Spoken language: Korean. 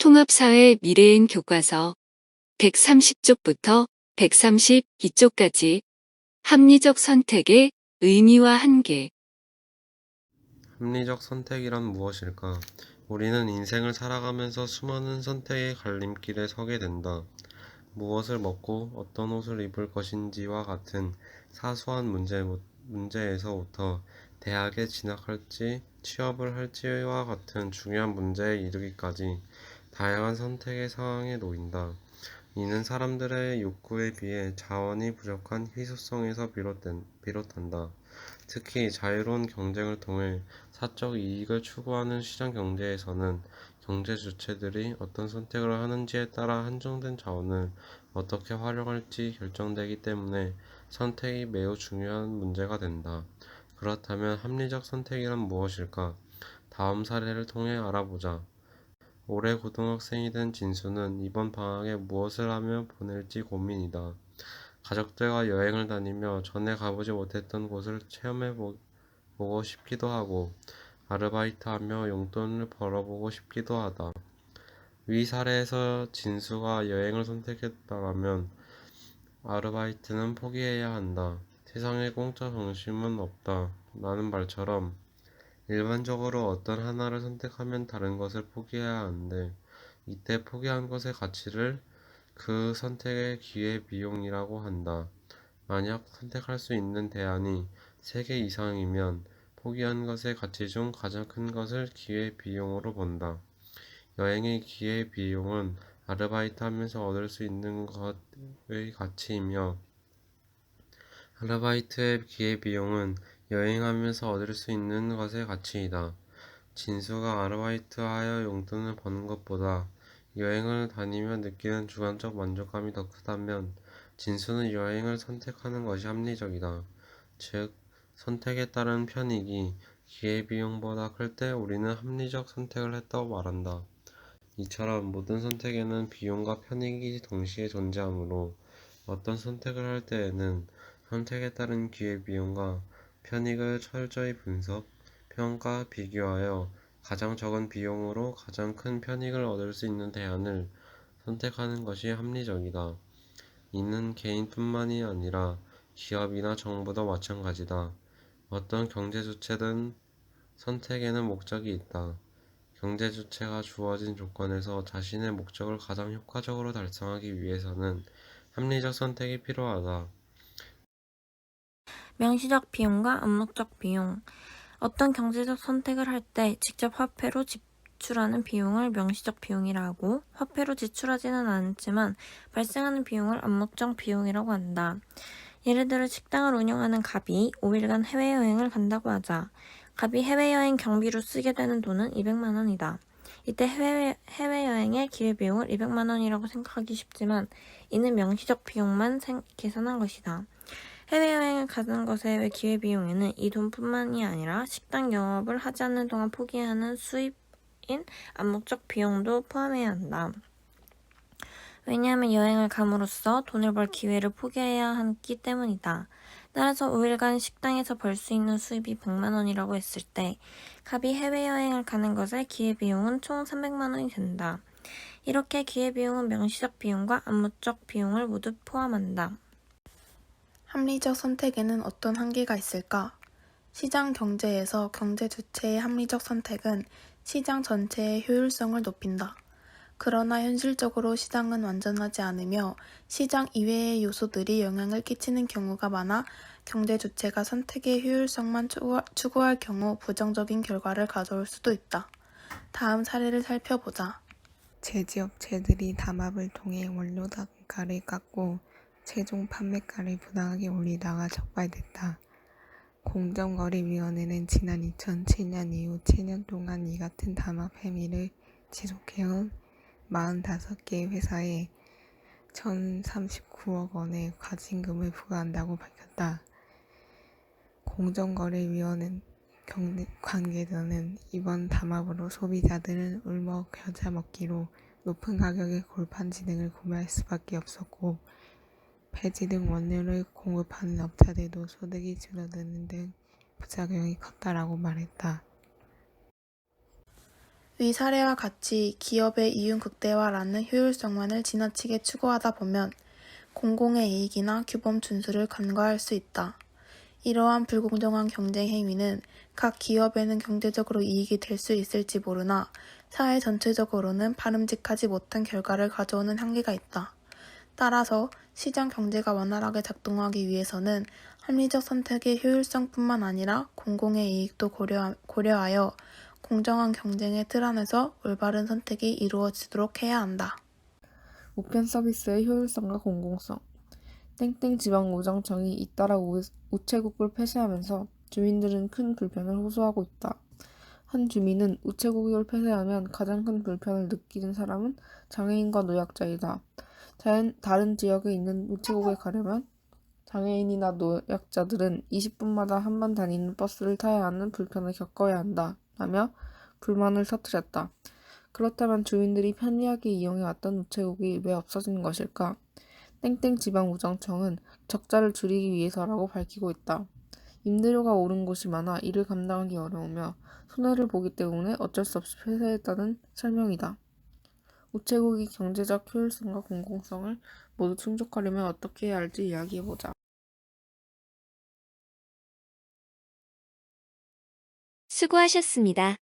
통합사회 미래인 교과서 130쪽부터 132쪽까지 합리적 선택의 의미와 한계 합리적 선택이란 무엇일까? 우리는 인생을 살아가면서 수많은 선택의 갈림길에 서게 된다. 무엇을 먹고 어떤 옷을 입을 것인지와 같은 사소한 문제, 문제에서부터 대학에 진학할지 취업을 할지와 같은 중요한 문제에 이르기까지 다양한 선택의 상황에 놓인다. 이는 사람들의 욕구에 비해 자원이 부족한 희소성에서 비롯된, 비롯한다. 특히 자유로운 경쟁을 통해 사적 이익을 추구하는 시장 경제에서는 경제 주체들이 어떤 선택을 하는지에 따라 한정된 자원을 어떻게 활용할지 결정되기 때문에 선택이 매우 중요한 문제가 된다. 그렇다면 합리적 선택이란 무엇일까? 다음 사례를 통해 알아보자. 올해 고등학생이 된 진수는 이번 방학에 무엇을 하며 보낼지 고민이다. 가족들과 여행을 다니며 전에 가보지 못했던 곳을 체험해 보고 싶기도 하고 아르바이트하며 용돈을 벌어보고 싶기도 하다. 위 사례에서 진수가 여행을 선택했다면 아르바이트는 포기해야 한다. 세상에 공짜 정심은 없다. 라는 말처럼 일반적으로 어떤 하나를 선택하면 다른 것을 포기해야 하는데 이때 포기한 것의 가치를 그 선택의 기회 비용이라고 한다. 만약 선택할 수 있는 대안이 3개 이상이면 포기한 것의 가치 중 가장 큰 것을 기회 비용으로 본다. 여행의 기회 비용은 아르바이트 하면서 얻을 수 있는 것의 가치이며 아르바이트의 기회 비용은 여행하면서 얻을 수 있는 것의 가치이다. 진수가 아르바이트하여 용돈을 버는 것보다 여행을 다니며 느끼는 주관적 만족감이 더 크다면 진수는 여행을 선택하는 것이 합리적이다. 즉, 선택에 따른 편익이 기회비용보다 클 때 우리는 합리적 선택을 했다고 말한다. 이처럼 모든 선택에는 비용과 편익이 동시에 존재하므로 어떤 선택을 할 때에는 선택에 따른 기회비용과 편익을 철저히 분석, 평가, 비교하여 가장 적은 비용으로 가장 큰 편익을 얻을 수 있는 대안을 선택하는 것이 합리적이다. 이는 개인뿐만이 아니라 기업이나 정부도 마찬가지다. 어떤 경제 주체든 선택에는 목적이 있다. 경제 주체가 주어진 조건에서 자신의 목적을 가장 효과적으로 달성하기 위해서는 합리적 선택이 필요하다. 명시적 비용과 암묵적 비용. 어떤 경제적 선택을 할 때 직접 화폐로 지출하는 비용을 명시적 비용이라 하고 화폐로 지출하지는 않지만 발생하는 비용을 암묵적 비용이라고 한다. 예를 들어 식당을 운영하는 갑이 5일간 해외여행을 간다고 하자. 갑이 해외여행 경비로 쓰게 되는 돈은 200만 원이다. 이때 해외, 해외여행의 기회비용을 200만 원이라고 생각하기 쉽지만 이는 명시적 비용만 생, 계산한 것이다. 해외여행을 가는 것의 기회비용에는 이 돈뿐만이 아니라 식당 영업을 하지 않는 동안 포기하는 수입인 암묵적 비용도 포함해야 한다. 왜냐하면 여행을 감으로써 돈을 벌 기회를 포기해야 하기 때문이다. 따라서 5일간 식당에서 벌 수 있는 수입이 100만 원이라고 했을 때 갑이 해외여행을 가는 것의 기회비용은 총 300만 원이 된다. 이렇게 기회비용은 명시적 비용과 암묵적 비용을 모두 포함한다. 합리적 선택에는 어떤 한계가 있을까? 시장 경제에서 경제 주체의 합리적 선택은 시장 전체의 효율성을 높인다. 그러나 현실적으로 시장은 완전하지 않으며 시장 이외의 요소들이 영향을 끼치는 경우가 많아 경제 주체가 선택의 효율성만 추구할 경우 부정적인 결과를 가져올 수도 있다. 다음 사례를 살펴보자. 제지업체들이 담합을 통해 원료 단가를 깎고 최종 판매가를 부당하게 올리다가 적발됐다. 공정거래위원회는 지난 2007년 이후 7년 동안 이 같은 담합 행위를 지속해온 45개 회사에 1,039억 원의 과징금을 부과한다고 밝혔다. 공정거래위원회 관계자는 이번 담합으로 소비자들은 울먹 겨자 먹기로 높은 가격의 골판지 등을 구매할 수밖에 없었고 폐지 등 원료를 공급하는 업자들도 소득이 줄어드는 등 부작용이 컸다라고 말했다. 위 사례와 같이 기업의 이윤 극대화라는 효율성만을 지나치게 추구하다 보면 공공의 이익이나 규범 준수를 간과할 수 있다. 이러한 불공정한 경쟁 행위는 각 기업에는 경제적으로 이익이 될 수 있을지 모르나 사회 전체적으로는 바람직하지 못한 결과를 가져오는 한계가 있다. 따라서 시장 경제가 원활하게 작동하기 위해서는 합리적 선택의 효율성뿐만 아니라 공공의 이익도 고려, 고려하여 공정한 경쟁의 틀 안에서 올바른 선택이 이루어지도록 해야 한다. 우편 서비스의 효율성과 공공성. 땡땡 지방우정청이 잇따라 우, 우체국을 폐쇄하면서 주민들은 큰 불편을 호소하고 있다. 한 주민은 우체국을 폐쇄하면 가장 큰 불편을 느끼는 사람은 장애인과 노약자이다. 자연, 다른 지역에 있는 우체국에 가려면 장애인이나 노약자들은 20분마다 한 번 다니는 버스를 타야 하는 불편을 겪어야 한다. 라며 불만을 터뜨렸다. 그렇다면 주민들이 편리하게 이용해왔던 우체국이 왜 없어진 것일까? 땡땡 지방우정청은 적자를 줄이기 위해서라고 밝히고 있다. 임대료가 오른 곳이 많아 이를 감당하기 어려우며 손해를 보기 때문에 어쩔 수 없이 폐쇄했다는 설명이다. 우체국이 경제적 효율성과 공공성을 모두 충족하려면 어떻게 해야 할지 이야기해보자. 수고하셨습니다.